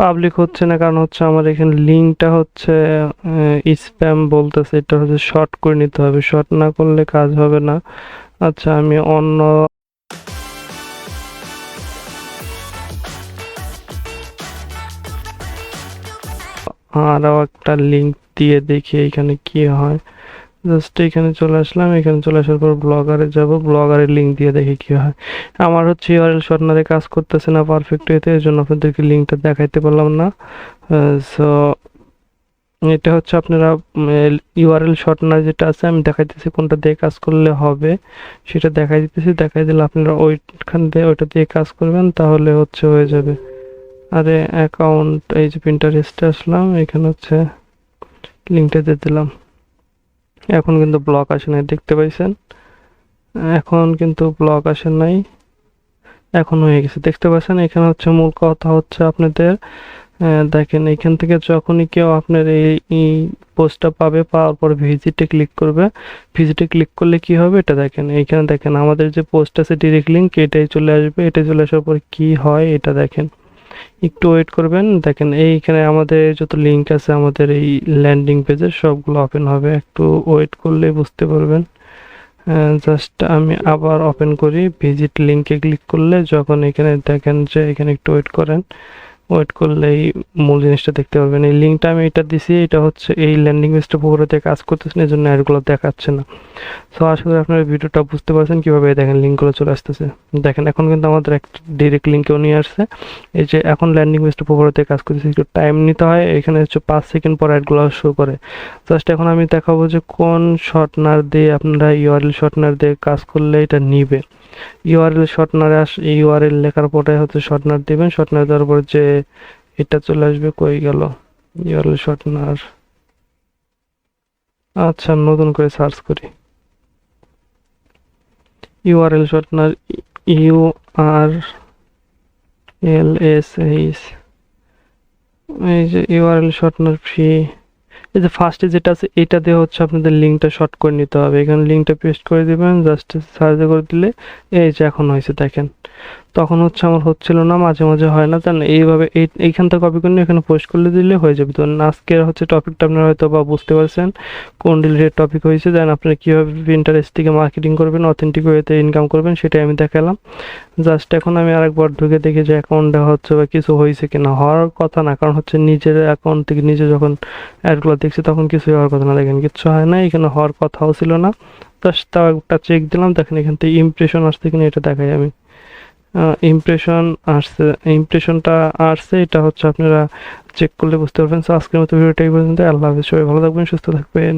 Public হচ্ছে না, কারণ হচ্ছে আমার এখানে লিঙ্কটা হচ্ছে স্প্যাম বলতেছে, এটা হচ্ছে শর্ট করে নিতে হবে। শর্ট না করলে কাজ হবে না। আচ্ছা আমি অন্য আরও একটা লিঙ্ক দিয়ে দেখি এখানে কি হয়। জাস্ট এখানে চলে আসলাম। এখানে চলে আসার পর ব্লগারে যাব। ব্লগারের লিঙ্ক দিয়ে দেখি কি হয়। আমার হচ্ছে ইউআরএল শর্টনারে কাজ করতেছে না পারফেক্ট ওয়েতে এর জন্য আপনাদেরকে লিঙ্কটা দেখাইতে পারলাম না। সো এটা হচ্ছে আপনারা ইউআরএল শর্টনার যেটা আছে, আমি দেখাইতেছি কোনটা দিয়ে কাজ করলে হবে। সেটা দেখাই দিতেছি। দেখাই দিলে আপনারা ওইখান দিয়ে ওইটা দিয়ে কাজ করবেন, তাহলে হচ্ছে হয়ে যাবে। আরে অ্যাকাউন্ট এই যে প্রিন্টারেস্টে আসলাম, এখানে হচ্ছে লিঙ্কটা দিয়ে দিলাম। এখন কিন্তু ব্লক আসে নাই, দেখতে পাইছেন? এখন কিন্তু ব্লক আসে নাই, এখন হয়ে গেছে। দেখতে পাচ্ছেন, এখানে হচ্ছে মূল কথা হচ্ছে আপনাদের দেখেন, এখান থেকে যখনই কেউ আপনার এই পোস্টটা পাবে, পাওয়ার পর ভিজিটে ক্লিক করবে। ভিজিটে ক্লিক করলে কি হবে? এটা দেখেন, এইখানে দেখেন, আমাদের যে পোস্ট আছে ডিরেক্ট লিঙ্ক এটাই চলে আসবে। এটাই চলে আসার পর কি হয়? এটা দেখেন। একটু ওয়েট করবেন। দেখেন এইখানে আমাদের যত লিঙ্ক আছে আমাদের এই ল্যান্ডিং পেজের সবগুলো ওপেন হবে। একটু ওয়েট করলে বুঝতে পারবেন। জাস্ট আমি আবার ওপেন করি। ভিজিট লিঙ্কে ক্লিক করলে যখন এখানে দেখেন যে এখানে একটু ওয়েট করেন ওয়েট করলেই মূল জিনিসটা দেখতে পারবেন। এই লিঙ্কটা আমি এটা দিছি, এটা হচ্ছে এই ল্যান্ডিং পেজটা পুরোতে কাজ করতেছেন এই জন্য অ্যাডগুলো দেখাচ্ছে না। সো আশা করি আপনারা ভিডিওটা বুঝতে পারছেন কীভাবে দেখেন লিঙ্কগুলো চলে আসতেছে। দেখেন, এখন কিন্তু আমাদের একটা ডিরেক্ট লিঙ্কেও নিয়ে আসছে। এই যে এখন ল্যান্ডিং পেজটা পুরোতে কাজ করতেছে, একটু টাইম নিতে হয়, এখানে হচ্ছে পাঁচ সেকেন্ড পর অ্যাডগুলো শো করে। জাস্ট এখন আমি দেখাবো যে কোন শর্টনার দিয়ে আপনারা ইউআরএল শর্টনার দিয়ে কাজ করলে এটা নিবে। ইউআরএল শর্টনারে আস ইউআরএল লেখার পরে হচ্ছে শর্টনার দিবেন শর্টনার দেওয়ার পর যে এটা চলে আসবে, কই গেল? ইউআরএল শর্টনার আচ্ছা নতুন করে সার্চ করি। URL shortener U R L S H এই যে ইউআরএল শর্টনার ফ্রি এই যে ফার্স্টে যেটা আছে, এটা দিয়ে হচ্ছে আপনাদের লিঙ্কটা শর্ট করে নিতে হবে। এখানে লিঙ্কটা পেস্ট করে দিবেন জাস্ট সার্চ করে দিলে, এই যে এখন হয়েছে, দেখেন। তখন হচ্ছে আমার হচ্ছিল না, মাঝে মাঝে হয় না জানেন এইভাবে এই, এইখান থেকে কপি করে এখানে পোস্ট করলে দিলে হয়ে যাবে। তো আজকের হচ্ছে টপিকটা আপনারা হয়তো বা বুঝতে পারছেন, কোন রিলেটেড টপিক হয়েছে দেন আপনারা কীভাবে ইন্টারেস্ট থেকে মার্কেটিং করবেন অথেন্টিক ওয়েতে ইনকাম করবেন, সেটাই আমি দেখালাম। জাস্ট এখন আমি আরেকবার ঢুকে দেখি যে অ্যাকাউন্টটা হচ্ছে বা কিছু হয়েছে কিনা। হওয়ার কথা না, কারণ হচ্ছে নিজের অ্যাকাউন্ট থেকে নিজে যখন অ্যাডগুলো দেখছি, তখন কিছুই হওয়ার কথা না। দেখেন, কিচ্ছু হয় না, এখানে হওয়ার কথাও ছিল না। জাস্ট তাও একটা চেক দিলাম, দেখেন এখান থেকে ইমপ্রেশন আসছে কিনা, এটা দেখাই আমি। ইমপ্রেশন আসছে। ইমপ্রেশনটা আসছে, এটা হচ্ছে আপনারা চেক করলে বুঝতে পারবেন। সো আজকের মতো ভিডিওটা এই পর্যন্ত আল্লাহ হাফিজ। সবাই ভালো থাকবেন, সুস্থ থাকবেন।